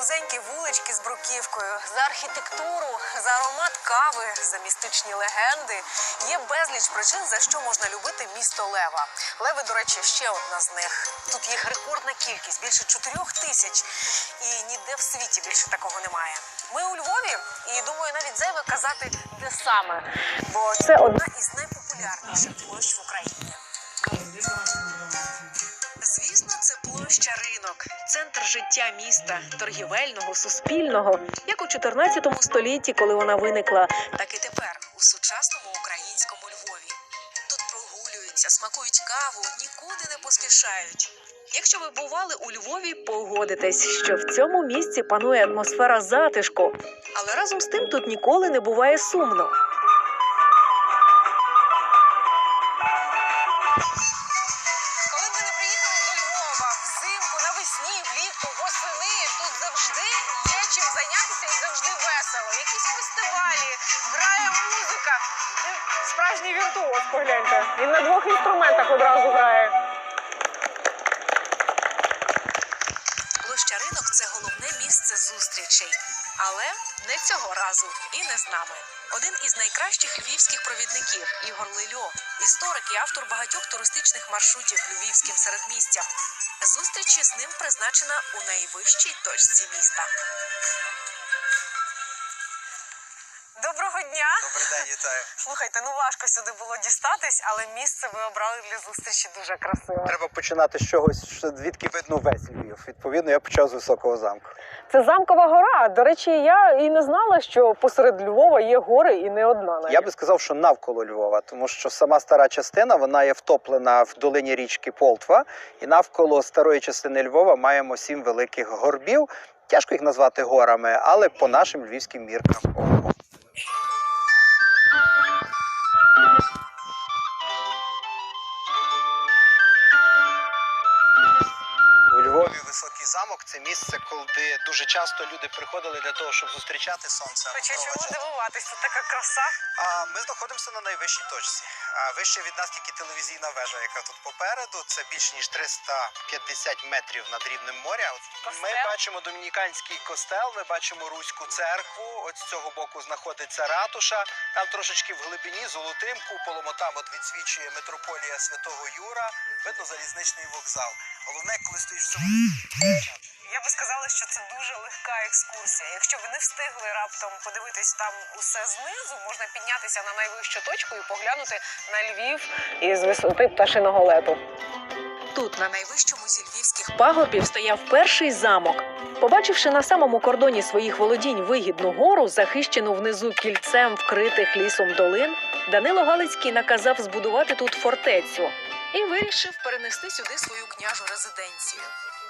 вузенькі вулички з бруківкою, за архітектуру, за аромат кави, за містичні легенди. Є безліч причин, за що можна любити місто Лева. Леви, до речі, ще одна з них. Тут їх рекордна кількість більше чотирьох тисяч, і ніде в світі більше такого немає. Ми у Львові, і думаю, навіть зайве казати, де саме, бо це одна із найпопулярніших площ в Україні. Площа ринок, центр життя міста, торгівельного, суспільного, як у 14 столітті, коли вона виникла, так і тепер у сучасному українському Львові. Тут прогулюються, смакують каву, нікуди не поспішають. Якщо ви бували у Львові, погодитесь, що в цьому місці панує атмосфера затишку, але разом з тим тут ніколи не буває сумно. Грає. Площа ринок це головне місце зустрічей. Але не цього разу і не з нами. Один із найкращих львівських провідників Ігор Лильо, історик і автор багатьох туристичних маршрутів львівським середмістям. Зустріч із ним призначена у найвищій точці міста. Доброго дня! Добрий день, вітаю. Слухайте, ну важко сюди було дістатись, але місце ви обрали для зустрічі дуже красиве. Треба починати з чогось, що звідки видно весь Львів. Відповідно, я почав з високого замку. Це замкова гора. До речі, я і не знала, що посеред Львова є гори і не одна. навіть. Я би сказав, що навколо Львова, тому що сама стара частина вона є втоплена в долині річки Полтва, і навколо старої частини Львова маємо сім великих горбів. Тяжко їх назвати горами, але по нашим львівським міркам. Високий замок це місце, куди дуже часто люди приходили для того, щоб зустрічати сонце. Хоча чому дивуватись, тут така краса. А ми знаходимося на найвищій точці. А вище від нас тільки телевізійна вежа, яка тут попереду. Це більше ніж 350 метрів над рівнем моря. От Ми бачимо домініканський костел, ми бачимо руську церкву. От з цього боку знаходиться ратуша. Там трошечки в глибині золотим куполом. Отам от відсвічує митрополія Святого Юра. Видно залізничний вокзал. Головне, коли стоїш в цьому Я би сказала, що це дуже легка екскурсія. Якщо ви не встигли раптом подивитись там усе знизу, можна піднятися на найвищу точку і поглянути на Львів. із висоти пташиного лету. Тут, на найвищому зі львівських пагорбів, стояв перший замок. Побачивши на самому кордоні своїх володінь вигідну гору, захищену внизу кільцем вкритих лісом долин, Данило Галицький наказав збудувати тут фортецю і вирішив перенести сюди свою княжу резиденцію.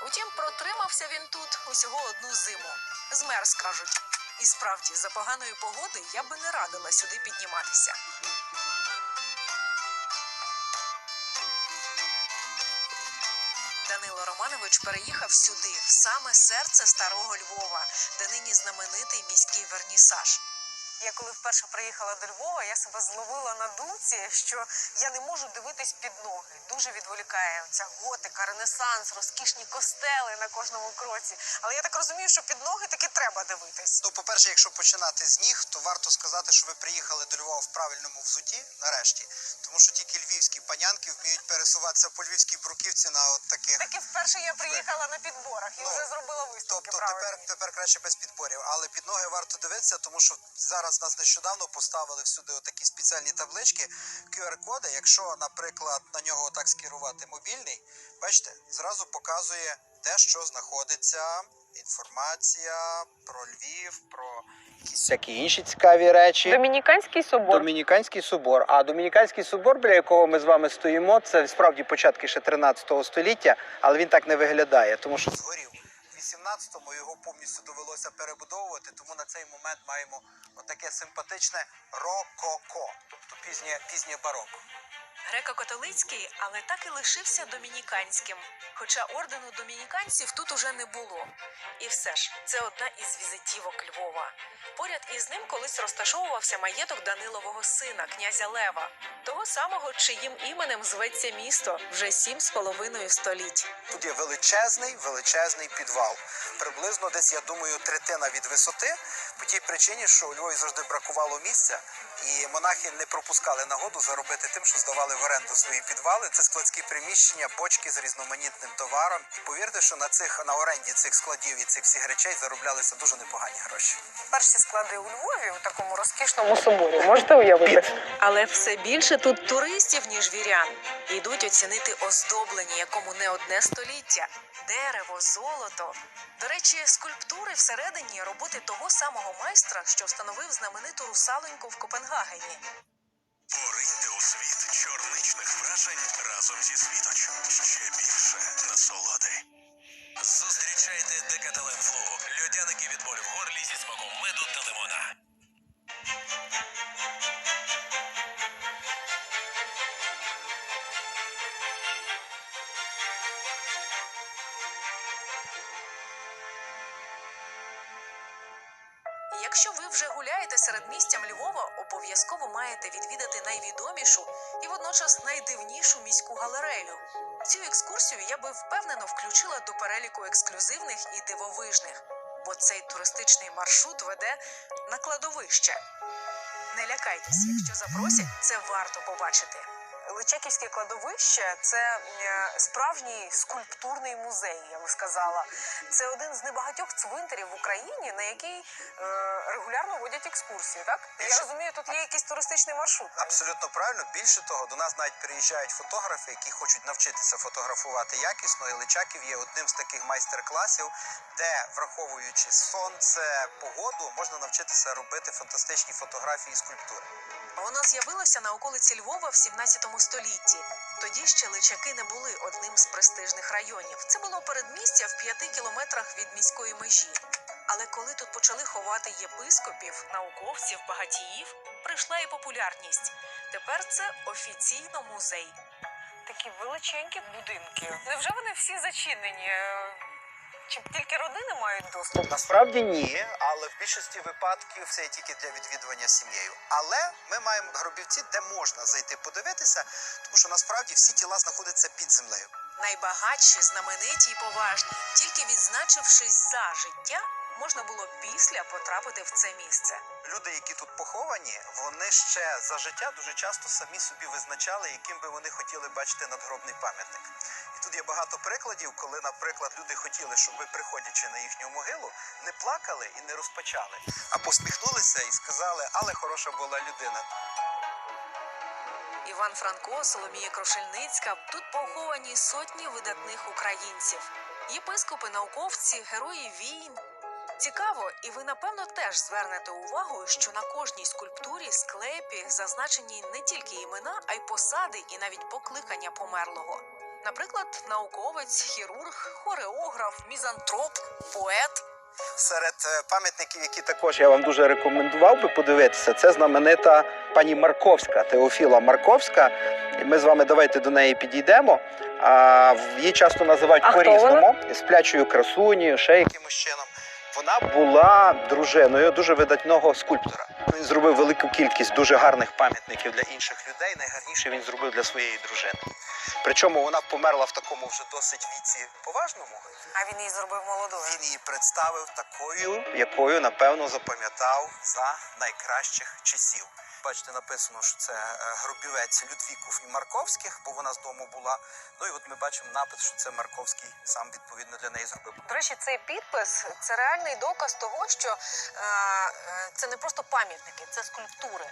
Утім, протримався він тут усього одну зиму. Змерз, кажуть. І справді, за поганої погоди я би не радила сюди підніматися. Данило Романович переїхав сюди, в саме серце старого Львова, де нині знаменитий міський вернісаж. Я коли вперше приїхала до Львова, я себе зловила на думці, що я не можу дивитись під ноги. Дуже відволікає ця готика, ренесанс, розкішні костели на кожному кроці. Але я так розумію, що під ноги таки треба дивитись. Ну, по-перше, якщо починати з ніг, то варто сказати, що ви приїхали до Львова в правильному взуті, нарешті, тому що тільки львівські панянки вміють пересуватися по львівській бруківці на от таких. Таки вперше я приїхала на підборах і Ну, вже зробила висновки Тобто правильні. тепер, тепер краще без підборів, але під ноги варто дивитися, тому що зараз нас нещодавно поставили всюди отакі спеціальні таблички QR-коди. Якщо, наприклад, на нього отак скерувати мобільний, бачите, зразу показує де що знаходиться. Інформація про Львів, про якісь всякі інші цікаві речі. Домініканський собор. Домініканський собор. А Домініканський собор, біля якого ми з вами стоїмо, це справді початки ще 13 століття, але він так не виглядає, тому що згорів. В 18-му його повністю довелося перебудовувати, тому на цей момент маємо отаке симпатичне рококо, тобто пізнє, пізнє бароко. Греко-католицький, але так і лишився домініканським. Хоча ордену домініканців тут уже не було. І все ж, це одна із візитівок Львова. Поряд із ним колись розташовувався маєток Данилового сина, князя Лева, того самого, чиїм іменем зветься місто вже сім з половиною століть. Тут є величезний, величезний підвал. Приблизно десь, я думаю, третина від висоти, по тій причині, що у Львові завжди бракувало місця, і монахи не пропускали нагоду заробити тим, що здавали в оренду свої підвали. Це складські приміщення, бочки з різноманітним товаром. І повірте, що на цих на оренді цих складів і цих всіх речей зароблялися дуже непогані гроші. Перші склади у Львові у такому розкішному соборі. Можете уявити? Але все більше тут туристів, ніж вірян. Йдуть оцінити оздоблення, якому не одне століття. Дерево, золото. До речі, скульптури всередині роботи того самого майстра, що встановив знамениту русалоньку в Копенгагені. Вражень разом зі світоч. Ще більше насолоди. Зустрічайте Декателен Флоу. Льодяники від Якщо ви вже гуляєте серед містям Львова, обов'язково маєте відвідати найвідомішу і водночас найдивнішу міську галерею. Цю екскурсію я би впевнено включила до переліку ексклюзивних і дивовижних, бо цей туристичний маршрут веде на кладовище. Не лякайтесь, якщо запросять, це варто побачити. Личаківське кладовище це е, справжній скульптурний музей, я би сказала. Це один з небагатьох цвинтарів в Україні, на який е, регулярно водять екскурсії. Так я розумію, тут є якийсь туристичний маршрут. Абсолютно правильно. Більше того, до нас навіть приїжджають фотографи, які хочуть навчитися фотографувати якісно. І Личаків є одним з таких майстер-класів, де, враховуючи сонце, погоду, можна навчитися робити фантастичні фотографії і скульптури. Воно з'явилося на околиці Львова в 17 столітті. Тоді ще личаки не були одним з престижних районів. Це було передмістя в п'яти кілометрах від міської межі. Але коли тут почали ховати єпископів, науковців, багатіїв, прийшла і популярність. Тепер це офіційно музей. Такі величенькі будинки. Невже вони всі зачинені? Чи тільки родини мають доступ? Насправді ні, але в більшості випадків це тільки для відвідування сім'єю. Але ми маємо гробівці, де можна зайти подивитися, тому що насправді всі тіла знаходяться під землею. Найбагатші, знамениті і поважні. Тільки відзначившись за життя, можна було після потрапити в це місце. Люди, які тут поховані, вони ще за життя дуже часто самі собі визначали, яким би вони хотіли бачити надгробний пам'ятник. І тут є багато прикладів, коли, наприклад, люди хотіли, щоб ви, приходячи на їхню могилу, не плакали і не розпачали, а посміхнулися і сказали, але хороша була людина. Іван Франко, Соломія Крошельницька. Тут поховані сотні видатних українців, єпископи, науковці, герої війн. Цікаво, і ви напевно теж звернете увагу, що на кожній скульптурі, склепі зазначені не тільки імена, а й посади і навіть покликання померлого. Наприклад, науковець, хірург, хореограф, мізантроп, поет. Серед е, пам'ятників, які також я вам дуже рекомендував би подивитися, це знаменита пані Марковська, Теофіла Марковська. Ми з вами давайте до неї підійдемо. А в- її часто називають А по-різному сплячою красунею, ще якимось чином. Вона була дружиною дуже видатного скульптора. Він зробив велику кількість дуже гарних пам'ятників для інших людей. Найгарніше він зробив для своєї дружини. Причому вона померла в такому вже досить віці поважному. А він її зробив молодою. Він її представив такою, якою напевно запам'ятав за найкращих часів. Бачите, написано, що це е, гробівець Людвіков і Марковських, бо вона з дому була. Ну і от ми бачимо напис, що це Марковський сам відповідно для неї зробив. До речі, цей підпис це реальний доказ того, що е, е, це не просто пам'ятники, це скульптури.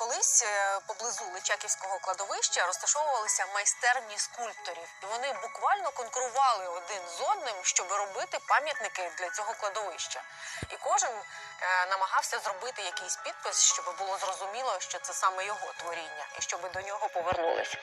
Колись е, поблизу Личаківського кладовища розташовувалися майстерні скульпторів, і вони буквально конкурували один з одним, щоб робити пам'ятники для цього кладовища. І кожен е, намагався зробити якийсь підпис, щоб було зрозуміло, що це саме його творіння, і щоб до нього повернулися.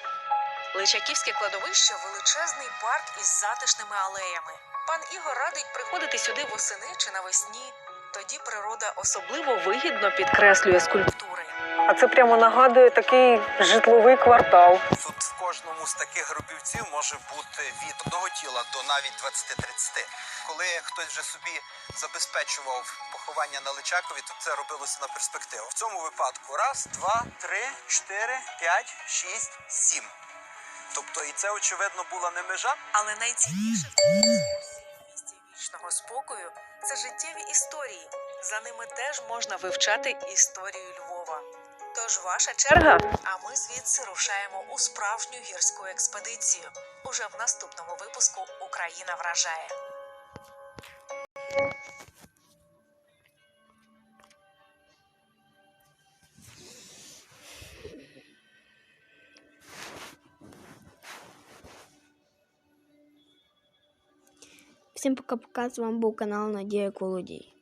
Личаківське кладовище величезний парк із затишними алеями. Пан Ігор радить приходити сюди восени чи навесні. Тоді природа особливо вигідно підкреслює скульптури. А це прямо нагадує такий житловий квартал. Тут в кожному з таких гробівців може бути від одного тіла до навіть 20-30. Коли хтось вже собі забезпечував поховання на Личакові, то це робилося на перспективу. В цьому випадку раз, два, три, чотири, п'ять, шість, сім. Тобто, і це очевидно була не межа, Але найцінніше в цій місці вічного спокою це життєві історії. За ними теж Можна вивчати історію Львова. Тож ваша черга. А ми звідси рушаємо у справжню гірську експедицію. Уже в наступному випуску Україна вражає. Всім пока-пока. З вами був канал Надія Колодій.